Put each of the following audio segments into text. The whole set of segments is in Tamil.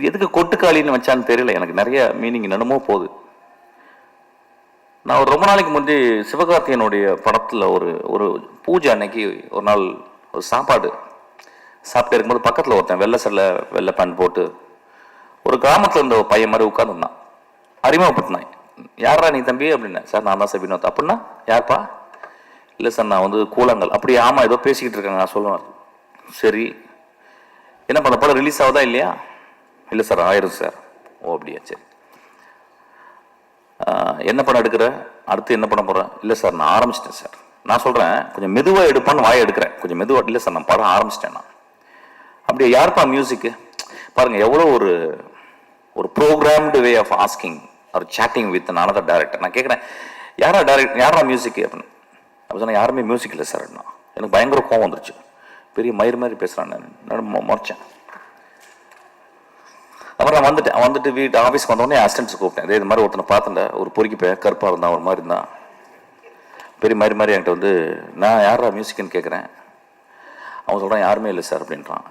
இது எதுக்கு கொட்டுக்காளின்னு வச்சான்னு தெரியல. எனக்கு நிறைய மீனிங் என்னமோ போகுது. நான் ஒரு ரொம்ப நாளைக்கு முந்தி சிவகார்த்தியனுடைய படத்தில் ஒரு ஒரு பூஜை அன்னைக்கு ஒரு நாள் ஒரு சாப்பாடு சாப்பிட்டு இருக்கும்போது பக்கத்தில் ஒருத்தன் வெள்ளை சல்ல வெள்ளை பேண்ட் போட்டு ஒரு கிராமத்தில் இருந்த ஒரு பையன் மாதிரி உட்காந்துருந்தான் அறிமுகப்பட்டினான் யாரா நீ தம்பி? அப்படின்னேன். சார் நான் தான் சார் அப்படின்னா யார்ப்பா? இல்லை சார் நான் வந்து கூழாங்கல். அப்படி ஆமாம் ஏதோ பேசிக்கிட்டு இருக்காங்க. நான் சொல்லுவேன் சரி. என்ன பண்ண படம் ரிலீஸ் ஆகுதா இல்லையா? இல்லை சார் ஆயிரும் சார். ஓ அப்படியா சரி. என்ன படம் எடுக்கிற? அடுத்து என்ன பண்ண போகிறேன் இல்லை சார் நான் ஆரம்பிச்சிட்டேன் சார். நான் சொல்கிறேன் கொஞ்சம் மெதுவாக எடுப்பான்னு வாயை எடுக்கிறேன். கொஞ்சம் மெதுவாக இல்லை சார் நான் படம் ஆரம்பிச்சிட்டேன் நான். அப்படியே யாருப்பா மியூசிக்கு பாருங்கள் எவ்வளோ ஒரு ஒரு ப்ரோக்ராம்டு வே ஆஃப் ஆஸ்கிங் ஒரு சேட்டிங் வித் another டேரக்டர் நான் கேட்குறேன் யாரா டேரக்ட் யாரா மியூசிக் அப்படின்னு. அப்படி சொன்னால் யாருமே மியூசிக் இல்லை சார் நான் எனக்கு பயங்கர கோவம் வந்துருச்சு. பெரிய மயிர் மாதிரி பேசுகிறான் நான் நான் முறைச்சேன். அப்புறம் நான் வந்துட்டேன் வந்துட்டு வீட்டு ஆஃபீஸ்க்கு வந்தோடனே அசிஸ்டன்ஸ் கூப்பிட்டேன். இதே இது மாதிரி ஒருத்தனை பார்த்துட்டேன் ஒரு பொறுக்கி போய் கருப்பாக இருந்தான் ஒரு மாதிரி இருந்தான். பெரிய மாதிரி மாதிரி என்கிட்ட வந்து நான் யாரா மியூசிக்னு கேட்குறேன் அவன் சொல்கிறான் யாருமே இல்லை சார் அப்படின்றான்.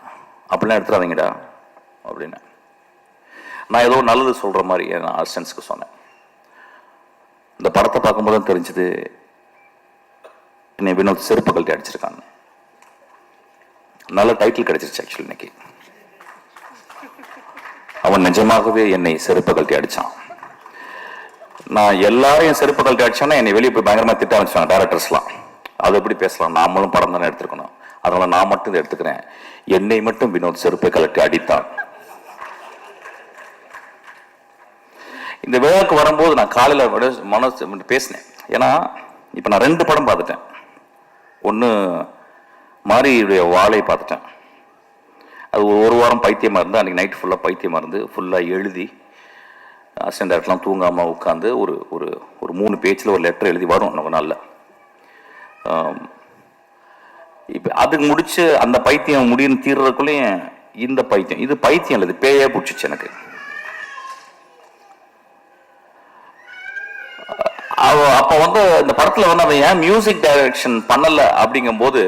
அப்படிலாம் எடுத்துடாதீங்கடா அப்படின்னு நான் ஏதோ நல்லது சொல்கிற மாதிரி நான் அசிஸ்டன்ஸுக்கு சொன்னேன். இந்த படத்தை பார்க்கும்போது தான் தெரிஞ்சது என்னை வினோத் செருப்பு கழட்டி அடிச்சிருக்காங்க நல்ல டைட்டில் கிடச்சிருச்சு ஆக்சுவலி இன்னைக்கு. அவன் நிஜமாகவே என்னை செருப்பு கழட்டி அடித்தான் நான் எல்லாரையும் செருப்பு கழட்டி அடிச்சோன்னா என்னை வெளியே போய் பயங்கரமாக திட்ட ஆரம்பிச்சாங்க டேரக்டர்ஸ்லாம் அது எப்படி பேசலாம்? நாமளும் படம் தானே எடுத்துருக்கணும். அதனால நான் மட்டும் இதை எடுத்துக்கிறேன். என்னை மட்டும் வினோத் செருப்பை கழட்டி அடித்தான். இந்த விழாவுக்கு வரும்போது நான் காலையில் மனசு பேசினேன். ஏன்னா இப்போ நான் ரெண்டு படம் பார்த்துட்டேன். ஒன்று மாரியுடைய வாழை பார்த்துட்டேன். அது ஒரு ஒரு வாரம் பைத்தியமாக இருந்து அன்றைக்கி நைட் ஃபுல்லாக பைத்தியமாக இருந்து ஃபுல்லாக எழுதி அசிஸ்டன்ட் டேரக்டர்லாம் தூங்காமல் உட்காந்து ஒரு ஒரு ஒரு மூணு பேஜில் ஒரு லெட்டர் எழுதி வரும் நம்ம நாளில். இப்போ அதுக்கு முடிச்சு அந்த பைத்தியம் முடியும் தீர்றதுக்குள்ளேயும் இந்த பைத்தியம் இது பைத்தியம் இல்லை இது பேயே பிடிச்சிச்சு எனக்கு. அப்போ வந்து இந்த படத்தில் வந்து அவன் ஏன் மியூசிக் டைரக்ஷன் பண்ணலை அப்படிங்கும்போது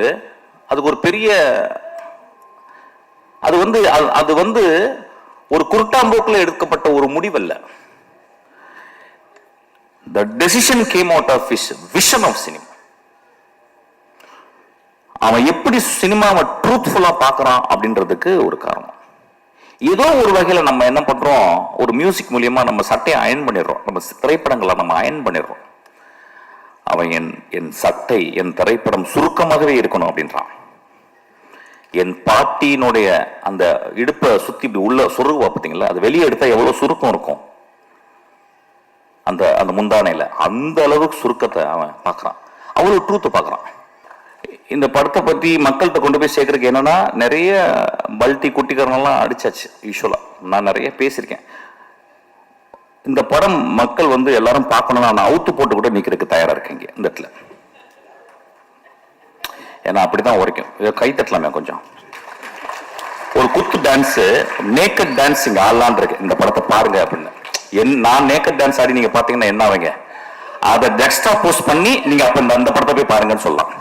அதுக்கு ஒரு பெரிய அது வந்து அது- அது வந்து ஒரு குருட்டாம்போக்கில் எடுக்கப்பட்ட ஒரு முடிவல்ல. The decision came out of wish vision of cinema அவன் எப்படி சினிமாவை ட்ரூத்ஃபுல்லாக பார்க்குறான் அப்படின்றதுக்கு ஒரு காரணம். ஏதோ ஒரு வகையில் நம்ம என்ன பண்ணுறோம் ஒரு மியூசிக் மூலியமாக நம்ம சட்டையை அயன் பண்ணிடுறோம். நம்ம திரைப்படங்களை நம்ம அயன் பண்ணிடுறோம். அவன் என் என் சட்டை என் திரைப்படம் சுருக்கமாகவே இருக்கணும் அப்படின்றான். என் பாட்டியினுடைய அந்த இடுப்பை சுத்தி இப்படி உள்ள சொருகுவா பார்த்தீங்களா? அது வெளியே எடுத்தா எவ்வளவு சுருக்கம் இருக்கும்? அந்த அந்த முந்தானையில. அந்த அளவுக்கு சுருக்கத்தை அவன் பார்க்கறான். அவ்வளவு ட்ரூத்தை பார்க்கறான். இந்த படத்தை பத்தி மக்கள்கிட்ட கொண்டு போய் சேர்க்கறதுக்கு என்னன்னா நிறைய பல்ட்டி குட்டிக்காரனெல்லாம் அடிச்சாச்சு யூஸ்வலா நான் நிறைய பேசியிருக்கேன். இந்த படம் மக்கள் வந்து எல்லாரும் பார்க்கணும் நான் அவுத்து போட்டு கூட நிக்கிறதுக்கு தயாரா இருக்கீங்க இந்த இடத்துல. ஏன்னா அப்படிதான் உரைக்கும். இதை கை தட்டலாமே கொஞ்சம். ஒரு குத்து டான்ஸ் நேக்கட் டான்ஸ் இங்க ஆடலான் இருக்கு. இந்த படத்தை பாருங்க அப்படின்னு. என் நான் நேக்கட் டான்ஸ் ஆடி நீங்க பாத்தீங்கன்னா என்ன ஆவீங்க? அதை டெக்ஸ்ட்ரா போஸ்ட் பண்ணி நீங்க அப்ப இந்த- அந்த படத்தை போய் பாருங்கன்னு சொல்லலாம்.